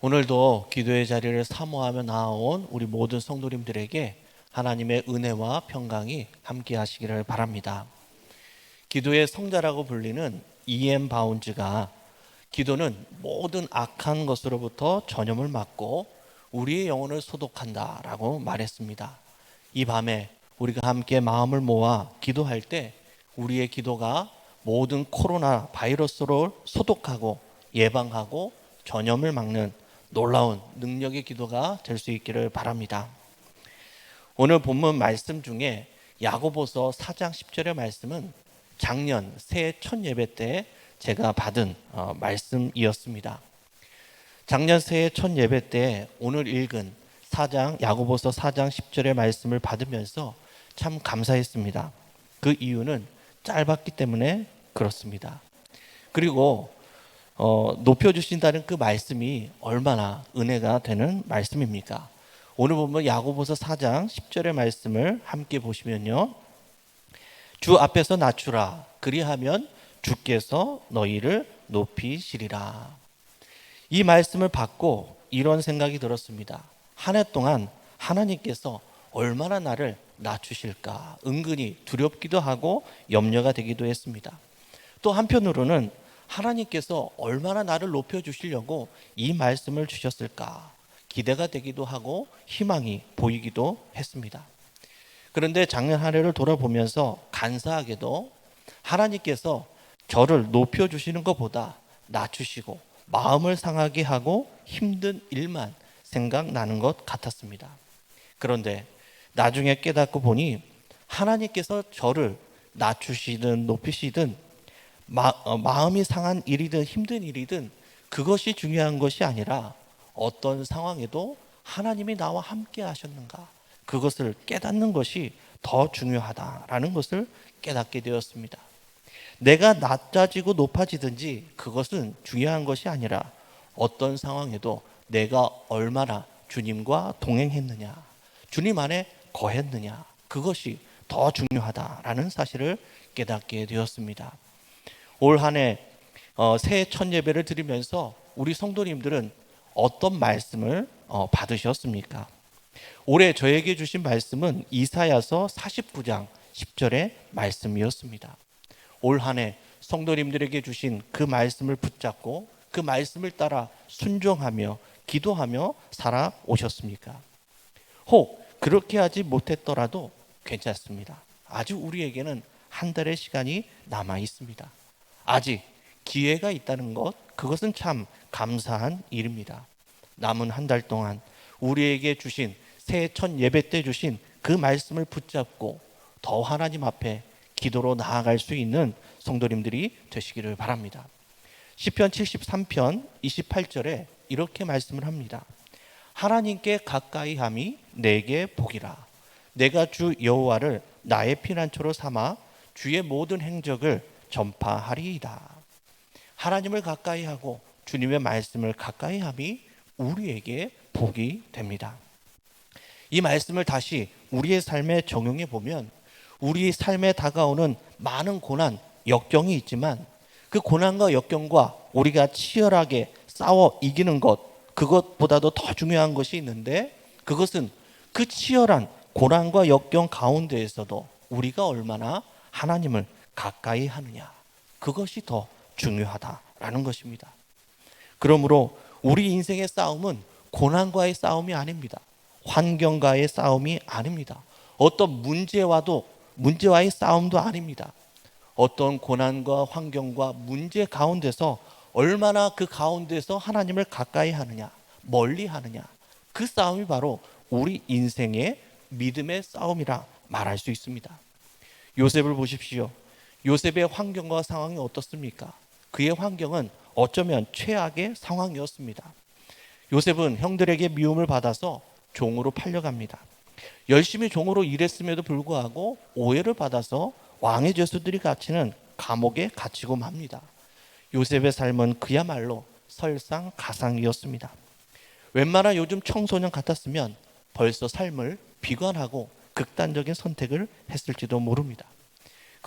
오늘도 기도의 자리를 사모하며 나아온 우리 모든 성도님들에게 하나님의 은혜와 평강이 함께 하시기를 바랍니다. 기도의 성자라고 불리는 E.M. 바운즈가 기도는 모든 악한 것으로부터 전염을 막고 우리의 영혼을 소독한다라고 말했습니다. 이 밤에 우리가 함께 마음을 모아 기도할 때 우리의 기도가 모든 코로나 바이러스를 소독하고 예방하고 전염을 막는 놀라운 능력의 기도가 될 수 있기를 바랍니다. 오늘 본문 말씀 중에 야고보서 4장 10절의 말씀은 작년 새해 첫 예배 때 제가 받은 어, 말씀이었습니다. 작년 새해 첫 예배 때 오늘 읽은 4장 야고보서 4장 10절의 말씀을 받으면서 참 감사했습니다. 그 이유는 짧았기 때문에 그렇습니다. 그리고 어, 높여주신다는 그 말씀이 얼마나 은혜가 되는 말씀입니까? 오늘 보면 야고보서 4장 10절의 말씀을 함께 보시면요. 주 앞에서 낮추라. 그리하면 주께서 너희를 높이시리라. 이 말씀을 받고 이런 생각이 들었습니다. 한 해 동안 하나님께서 얼마나 나를 낮추실까 은근히 두렵기도 하고 염려가 되기도 했습니다. 또 한편으로는 하나님께서 얼마나 나를 높여 주시려고 이 말씀을 주셨을까 기대가 되기도 하고 희망이 보이기도 했습니다. 그런데 작년 한 해를 돌아보면서 간사하게도 하나님께서 저를 높여 주시는 것보다 낮추시고 마음을 상하게 하고 힘든 일만 생각나는 것 같았습니다. 그런데 나중에 깨닫고 보니 하나님께서 저를 낮추시든 높이시든 마, 어, 마음이 상한 일이든 힘든 일이든 그것이 중요한 것이 아니라 어떤 상황에도 하나님이 나와 함께 하셨는가 그것을 깨닫는 것이 더 중요하다라는 것을 깨닫게 되었습니다. 내가 낮아지고 높아지든지 그것은 중요한 것이 아니라 어떤 상황에도 내가 얼마나 주님과 동행했느냐, 주님 안에 거했느냐, 그것이 더 중요하다라는 사실을 깨닫게 되었습니다. 올 한해 어, 새해 첫 예배를 드리면서 우리 성도님들은 어떤 말씀을 어, 받으셨습니까? 올해 저에게 주신 말씀은 이사야서 49장 10절의 말씀이었습니다. 올 한해 성도님들에게 주신 그 말씀을 붙잡고 그 말씀을 따라 순종하며 기도하며 살아오셨습니까? 혹 그렇게 하지 못했더라도 괜찮습니다. 아직 우리에게는 한 달의 시간이 남아 있습니다. 아직 기회가 있다는 것, 그것은 참 감사한 일입니다. 남은 한 달 동안 우리에게 주신 새해 첫 예배 때 주신 그 말씀을 붙잡고 더 하나님 앞에 기도로 나아갈 수 있는 성도님들이 되시기를 바랍니다. 시편 73편 28절에 이렇게 말씀을 합니다. 하나님께 가까이 함이 내게 복이라. 내가 주 여호와를 나의 피난처로 삼아 주의 모든 행적을 전파하리이다. 하나님을 가까이 하고 주님의 말씀을 가까이 함이 우리에게 복이 됩니다. 이 말씀을 다시 우리의 삶에 적용해 보면 우리 삶에 다가오는 많은 고난, 역경이 있지만 그 고난과 역경과 우리가 치열하게 싸워 이기는 것, 그것보다도 더 중요한 것이 있는데 그것은 그 치열한 고난과 역경 가운데에서도 우리가 얼마나 하나님을 가까이 하느냐. 그것이 더 중요하다라는 것입니다. 그러므로 우리 인생의 싸움은 고난과의 싸움이 아닙니다. 환경과의 싸움이 아닙니다. 어떤 문제와도 문제와의 싸움도 아닙니다. 어떤 고난과 환경과 문제 가운데서 얼마나 그 가운데서 하나님을 가까이 하느냐, 멀리 하느냐. 그 싸움이 바로 우리 인생의 믿음의 싸움이라 말할 수 있습니다. 요셉을 보십시오. 요셉의 환경과 상황이 어떻습니까? 그의 환경은 어쩌면 최악의 상황이었습니다. 요셉은 형들에게 미움을 받아서 종으로 팔려갑니다. 열심히 종으로 일했음에도 불구하고 오해를 받아서 왕의 죄수들이 갇히는 감옥에 갇히고 맙니다. 요셉의 삶은 그야말로 설상가상이었습니다. 웬만한 요즘 청소년 같았으면 벌써 삶을 비관하고 극단적인 선택을 했을지도 모릅니다.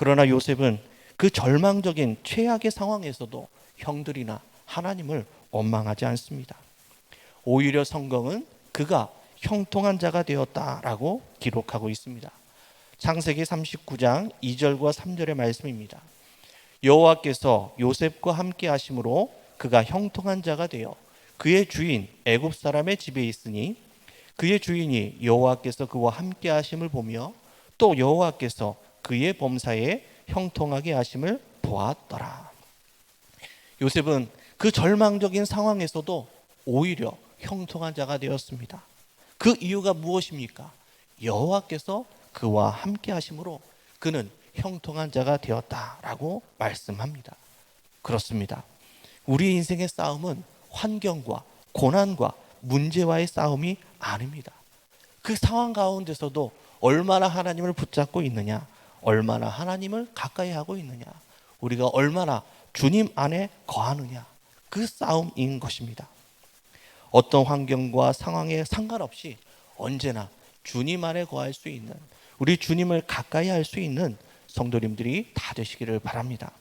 그러나 요셉은 그 절망적인 최악의 상황에서도 형들이나 하나님을 원망하지 않습니다. 오히려 성경은 그가 형통한 자가 되었다라고 기록하고 있습니다. 창세기 39장 2절과 3절의 말씀입니다. 여호와께서 요셉과 함께 하심으로 그가 형통한 자가 되어 그의 주인 애굽 사람의 집에 있으니 그의 주인이 여호와께서 그와 함께 하심을 보며 또 여호와께서 그의 범사에 형통하게 하심을 보았더라. 요셉은 그 절망적인 상황에서도 오히려 형통한 자가 되었습니다. 그 이유가 무엇입니까? 여호와께서 그와 함께 하심으로 그는 형통한 자가 되었다라고 말씀합니다. 그렇습니다. 우리 인생의 싸움은 환경과 고난과 문제와의 싸움이 아닙니다. 그 상황 가운데서도 얼마나 하나님을 붙잡고 있느냐, 얼마나 하나님을 가까이 하고 있느냐, 우리가 얼마나 주님 안에 거하느냐, 그 싸움인 것입니다. 어떤 환경과 상황에 상관없이 언제나 주님 안에 거할 수 있는 우리 주님을 가까이 할 수 있는 성도님들이 다 되시기를 바랍니다.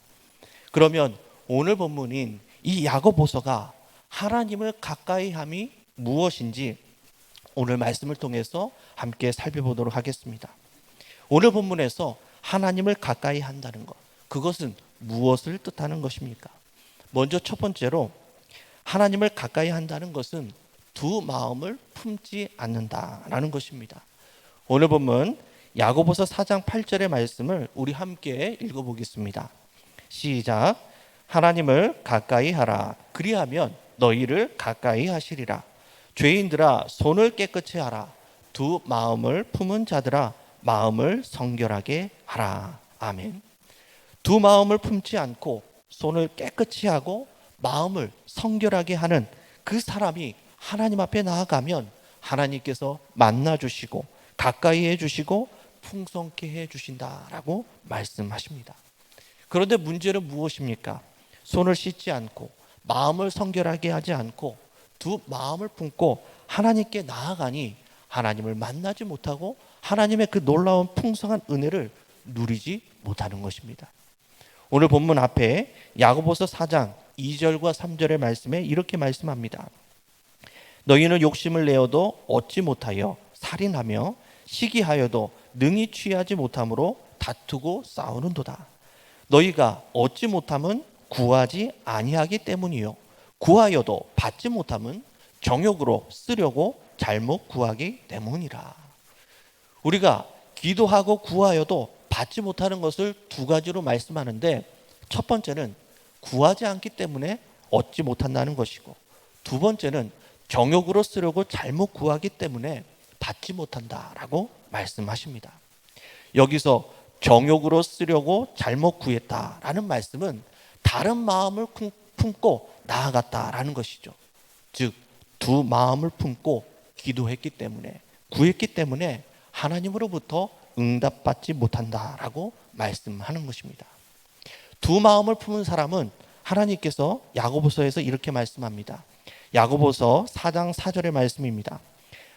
그러면 오늘 본문인 이 야고보서가 하나님을 가까이 함이 무엇인지 오늘 말씀을 통해서 함께 살펴보도록 하겠습니다. 오늘 본문에서 하나님을 가까이 한다는 것, 그것은 무엇을 뜻하는 것입니까? 먼저 첫 번째로 하나님을 가까이 한다는 것은 두 마음을 품지 않는다라는 것입니다. 오늘 본문 야고보서 4장 8절의 말씀을 우리 함께 읽어 보겠습니다. 시작. 하나님을 가까이 하라. 그리하면 너희를 가까이 하시리라. 죄인들아 손을 깨끗이 하라. 두 마음을 품은 자들아 마음을 성결하게 하라. 아멘. 두 마음을 품지 않고 손을 깨끗이 하고 마음을 성결하게 하는 그 사람이 하나님 앞에 나아가면 하나님께서 만나 주시고 가까이 해 주시고 풍성케 해 주신다라고 말씀하십니다. 그런데 문제는 무엇입니까? 손을 씻지 않고 마음을 성결하게 하지 않고 두 마음을 품고 하나님께 나아가니 하나님을 만나지 못하고 하나님의 그 놀라운 풍성한 은혜를 누리지 못하는 것입니다. 오늘 본문 앞에 야고보서 4장 2절과 3절의 말씀에 이렇게 말씀합니다. 너희는 욕심을 내어도 얻지 못하여 살인하며 시기하여도 능히 취하지 못함으로 다투고 싸우는도다. 너희가 얻지 못함은 구하지 아니하기 때문이요 구하여도 받지 못함은 정욕으로 쓰려고 잘못 구하기 때문이라. 우리가 기도하고 구하여도 받지 못하는 것을 두 가지로 말씀하는데 첫 번째는 구하지 않기 때문에 얻지 못한다는 것이고 두 번째는 정욕으로 쓰려고 잘못 구하기 때문에 받지 못한다라고 말씀하십니다. 여기서 정욕으로 쓰려고 잘못 구했다라는 말씀은 다른 마음을 품고 나아갔다라는 것이죠. 즉, 두 마음을 품고 기도했기 때문에, 구했기 때문에 하나님으로부터 응답받지 못한다라고 말씀하는 것입니다. 두 마음을 품은 사람은 하나님께서 야고보서에서 이렇게 말씀합니다. 야고보서 4장 4절의 말씀입니다.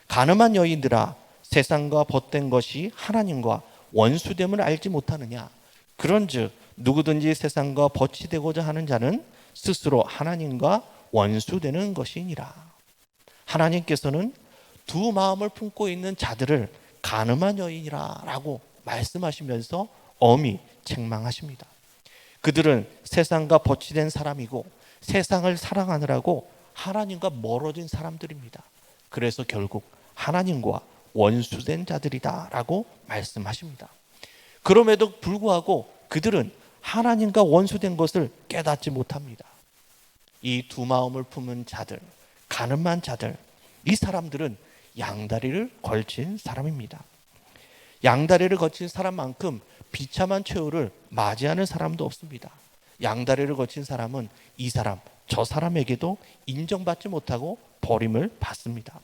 가늠한 여인들아 세상과 벗된 것이 하나님과 원수됨을 알지 못하느냐 그런즉 누구든지 세상과 벗이 되고자 하는 자는 스스로 하나님과 원수되는 것이니라 하나님께서는 두 마음을 품고 있는 자들을 가늠한 여인이라라고 말씀하시면서 엄히 책망하십니다. 그들은 세상과 벗이 된 사람이고 세상을 사랑하느라고 하나님과 멀어진 사람들입니다. 그래서 결국 하나님과 원수된 자들이다라고 말씀하십니다. 그럼에도 불구하고 그들은 하나님과 원수된 것을 깨닫지 못합니다. 이 두 마음을 품은 자들, 가늠한 자들, 이 사람들은 양다리를 걸친 사람입니다. 양다리를 거친 사람만큼 비참한 최후를 맞이하는 사람도 없습니다. 양다리를 거친 사람은 이 사람, 저 사람에게도 인정받지 못하고 버림을 받습니다.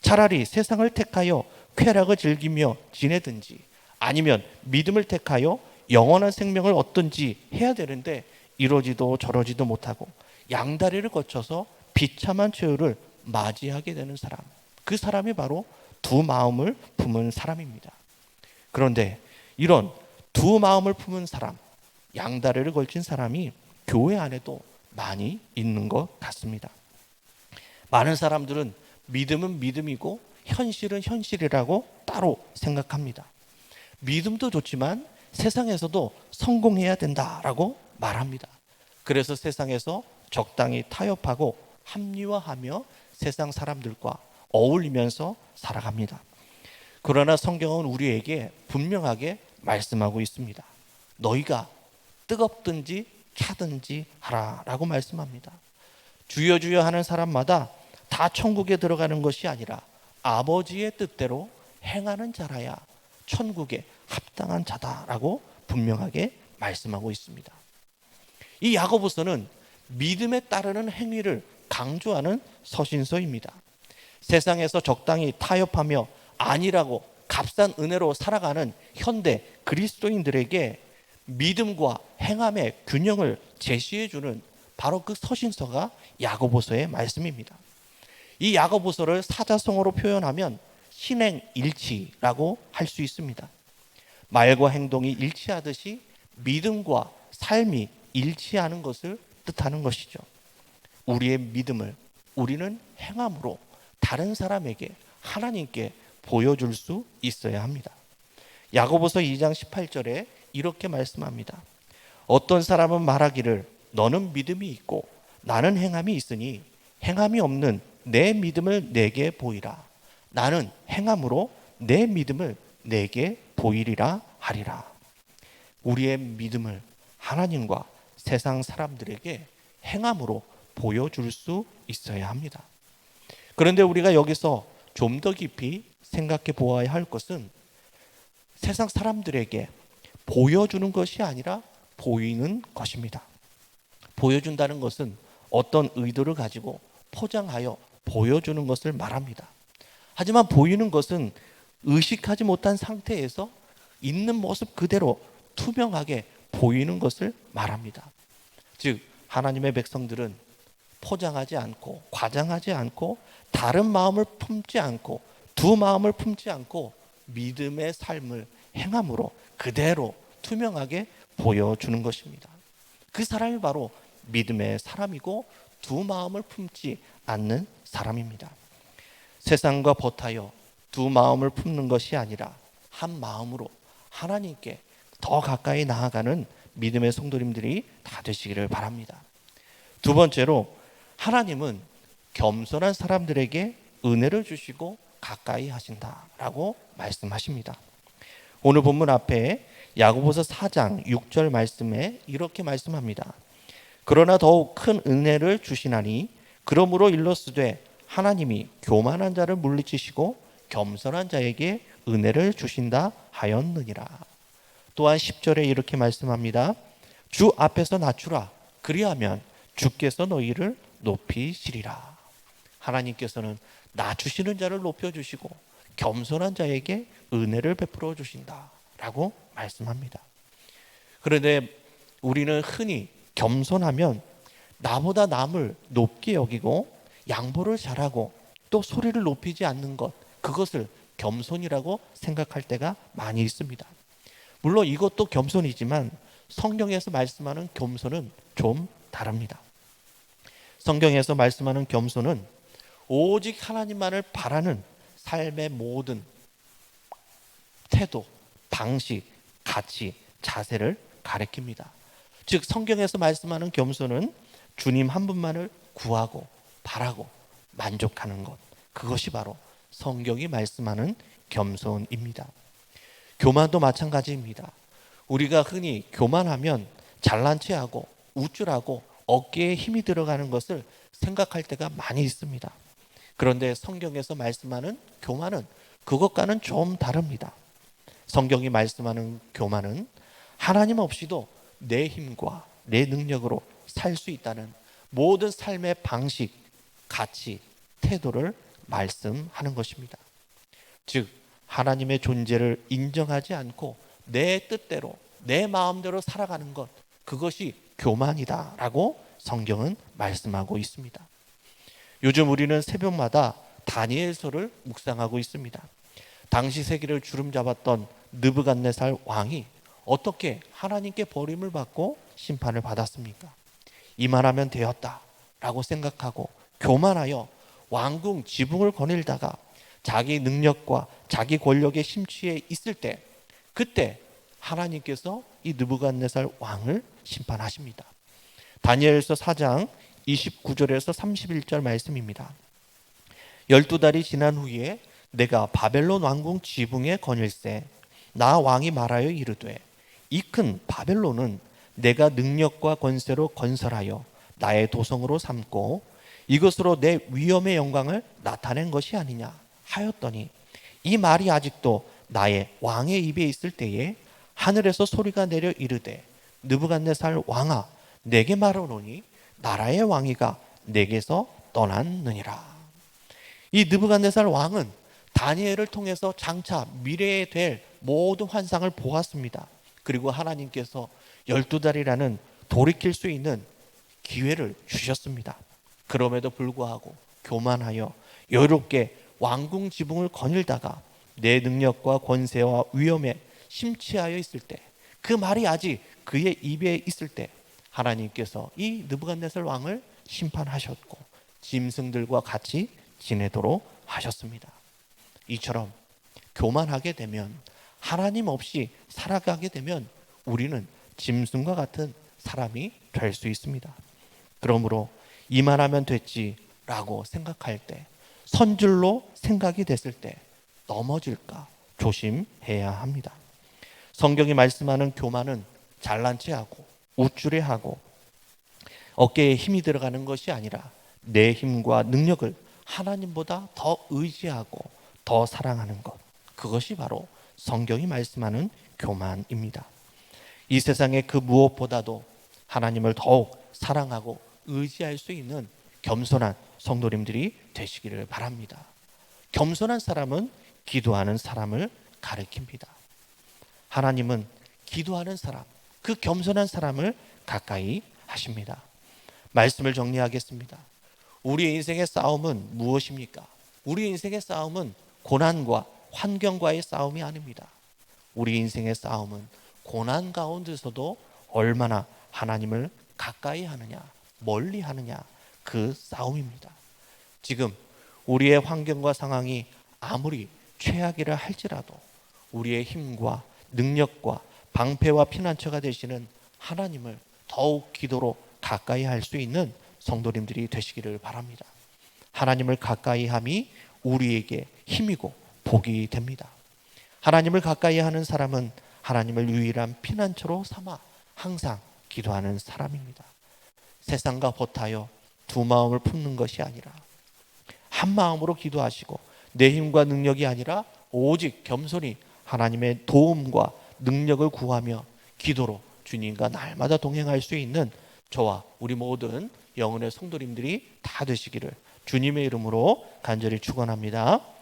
차라리 세상을 택하여 쾌락을 즐기며 지내든지 아니면 믿음을 택하여 영원한 생명을 얻든지 해야 되는데 이러지도 저러지도 못하고 양다리를 거쳐서 비참한 최후를 맞이하게 되는 사람. 그 사람이 바로 두 마음을 품은 사람입니다. 그런데 이런 두 마음을 품은 사람, 양다리를 걸친 사람이 교회 안에도 많이 있는 것 같습니다. 많은 사람들은 믿음은 믿음이고 현실은 현실이라고 따로 생각합니다. 믿음도 좋지만 세상에서도 성공해야 된다라고 말합니다. 그래서 세상에서 적당히 타협하고 합리화하며 세상 사람들과 어울리면서 살아갑니다. 그러나 성경은 우리에게 분명하게 말씀하고 있습니다. 너희가 뜨겁든지 차든지 하라라고 말씀합니다. 주여 주여 하는 사람마다 다 천국에 들어가는 것이 아니라 아버지의 뜻대로 행하는 자라야 천국에 합당한 자다라고 분명하게 말씀하고 있습니다. 이 야고보서는 믿음에 따르는 행위를 강조하는 서신서입니다. 세상에서 적당히 타협하며 아니라고 값싼 은혜로 살아가는 현대 그리스도인들에게 믿음과 행함의 균형을 제시해 주는 바로 그 서신서가 야고보서의 말씀입니다. 이 야고보서를 사자성어로 표현하면 신행 일치라고 할 수 있습니다. 말과 행동이 일치하듯이 믿음과 삶이 일치하는 것을 뜻하는 것이죠. 우리의 믿음을 우리는 행함으로 다른 사람에게 하나님께 보여줄 수 있어야 합니다. 야고보서 2장 18절에 이렇게 말씀합니다. 어떤 사람은 말하기를 너는 믿음이 있고 나는 행함이 있으니 행함이 없는 내 믿음을 내게 보이라. 나는 행함으로 내 믿음을 내게 보이리라 하리라. 우리의 믿음을 하나님과 세상 사람들에게 행함으로 보여줄 수 있어야 합니다. 그런데 우리가 여기서 좀 더 깊이 생각해 보아야 할 것은 세상 사람들에게 보여주는 것이 아니라 보이는 것입니다. 보여준다는 것은 어떤 의도를 가지고 포장하여 보여주는 것을 말합니다. 하지만 보이는 것은 의식하지 못한 상태에서 있는 모습 그대로 투명하게 보이는 것을 말합니다. 즉, 하나님의 백성들은 포장하지 않고, 과장하지 않고, 다른 마음을 품지 않고, 두 마음을 품지 않고, 믿음의 삶을 행함으로 그대로 투명하게 보여주는 것입니다. 그 사람이 바로 믿음의 사람이고, 두 마음을 품지 않는 사람입니다. 세상과 버타여 두 마음을 품는 것이 아니라 한 마음으로 하나님께 더 가까이 나아가는 믿음의 성도님들이 다 되시기를 바랍니다. 두 번째로 하나님은 겸손한 사람들에게 은혜를 주시고 가까이 하신다라고 말씀하십니다. 오늘 본문 앞에 야고보서 4장 6절 말씀에 이렇게 말씀합니다. 그러나 더욱 큰 은혜를 주시나니 그러므로 일러스되 하나님이 교만한 자를 물리치시고 겸손한 자에게 은혜를 주신다 하였느니라. 또한 10절에 이렇게 말씀합니다. 주 앞에서 낮추라. 그리하면 주께서 너희를 높이시리라. 하나님께서는 낮추시는 자를 높여주시고 겸손한 자에게 은혜를 베풀어 주신다라고 말씀합니다. 그런데 우리는 흔히 겸손하면 나보다 남을 높게 여기고 양보를 잘하고 또 소리를 높이지 않는 것 그것을 겸손이라고 생각할 때가 많이 있습니다. 물론 이것도 겸손이지만 성경에서 말씀하는 겸손은 좀 다릅니다. 성경에서 말씀하는 겸손은 오직 하나님만을 바라는 삶의 모든 태도, 방식, 가치, 자세를 가리킵니다. 즉 성경에서 말씀하는 겸손은 주님 한 분만을 구하고 바라고 만족하는 것. 그것이 바로 성경이 말씀하는 겸손입니다. 교만도 마찬가지입니다. 우리가 흔히 교만하면 잘난 체하고 우쭐하고 어깨에 힘이 들어가는 것을 생각할 때가 많이 있습니다. 그런데 성경에서 말씀하는 교만은 그것과는 좀 다릅니다. 성경이 말씀하는 교만은 하나님 없이도 내 힘과 내 능력으로 살 수 있다는 모든 삶의 방식, 가치, 태도를 말씀하는 것입니다. 즉, 하나님의 존재를 인정하지 않고 내 뜻대로, 내 마음대로 살아가는 것, 그것이 교만이다라고 성경은 말씀하고 있습니다. 요즘 우리는 새벽마다 다니엘서를 묵상하고 있습니다. 당시 세계를 주름 잡았던 느부갓네살 왕이 어떻게 하나님께 버림을 받고 심판을 받았습니까? 이만하면 되었다라고 생각하고 교만하여 왕궁 지붕을 거닐다가 자기 능력과 자기 권력에 심취해 있을 때 그때 하나님께서 이 느부갓네살 왕을 심판하십니다. 다니엘서 4장 29절에서 31절 말씀입니다. 열두 달이 지난 후에 내가 바벨론 왕궁 지붕에 거닐세 나 왕이 말하여 이르되 이 큰 바벨론은 내가 능력과 권세로 건설하여 나의 도성으로 삼고 이것으로 내 위엄의 영광을 나타낸 것이 아니냐 하였더니 이 말이 아직도 나의 왕의 입에 있을 때에 하늘에서 소리가 내려 이르되 느부갓네살 왕아 내게 말하노니 나라의 왕이가 내게서 떠났느니라. 이 느부갓네살 왕은 다니엘을 통해서 장차 미래에 될 모든 환상을 보았습니다. 그리고 하나님께서 열두 달이라는 돌이킬 수 있는 기회를 주셨습니다. 그럼에도 불구하고 교만하여 여유롭게 왕궁 지붕을 거닐다가 내 능력과 권세와 위엄에 심취하여 있을 때 그 말이 아직 그의 입에 있을 때 하나님께서 이 느부갓네살 왕을 심판하셨고 짐승들과 같이 지내도록 하셨습니다. 이처럼 교만하게 되면 하나님 없이 살아가게 되면 우리는 짐승과 같은 사람이 될 수 있습니다. 그러므로 이만 하면 됐지라고 생각할 때 선줄로 생각이 됐을 때 넘어질까 조심해야 합니다. 성경이 말씀하는 교만은 잘난 체하고 우쭐해하고 어깨에 힘이 들어가는 것이 아니라 내 힘과 능력을 하나님보다 더 의지하고 더 사랑하는 것. 그것이 바로 성경이 말씀하는 교만입니다. 이 세상의 그 무엇보다도 하나님을 더욱 사랑하고 의지할 수 있는 겸손한 성도님들이 되시기를 바랍니다. 겸손한 사람은 기도하는 사람을 가리킵니다. 하나님은 기도하는 사람, 그 겸손한 사람을 가까이 하십니다. 말씀을 정리하겠습니다. 우리의 인생의 싸움은 무엇입니까? 우리 인생의 싸움은 고난과 환경과의 싸움이 아닙니다. 우리 인생의 싸움은 고난 가운데서도 얼마나 하나님을 가까이 하느냐, 멀리 하느냐, 그 싸움입니다. 지금 우리의 환경과 상황이 아무리 최악이라 할지라도 우리의 힘과 능력과 방패와 피난처가 되시는 하나님을 더욱 기도로 가까이 할 수 있는 성도님들이 되시기를 바랍니다. 하나님을 가까이 함이 우리에게 힘이고 복이 됩니다. 하나님을 가까이 하는 사람은 하나님을 유일한 피난처로 삼아 항상 기도하는 사람입니다. 세상과 보타여 두 마음을 품는 것이 아니라 한 마음으로 기도하시고 내 힘과 능력이 아니라 오직 겸손히 하나님의 도움과 능력을 구하며 기도로 주님과 날마다 동행할 수 있는 저와 우리 모든 영혼의 성도님들이 다 되시기를 주님의 이름으로 간절히 축원합니다.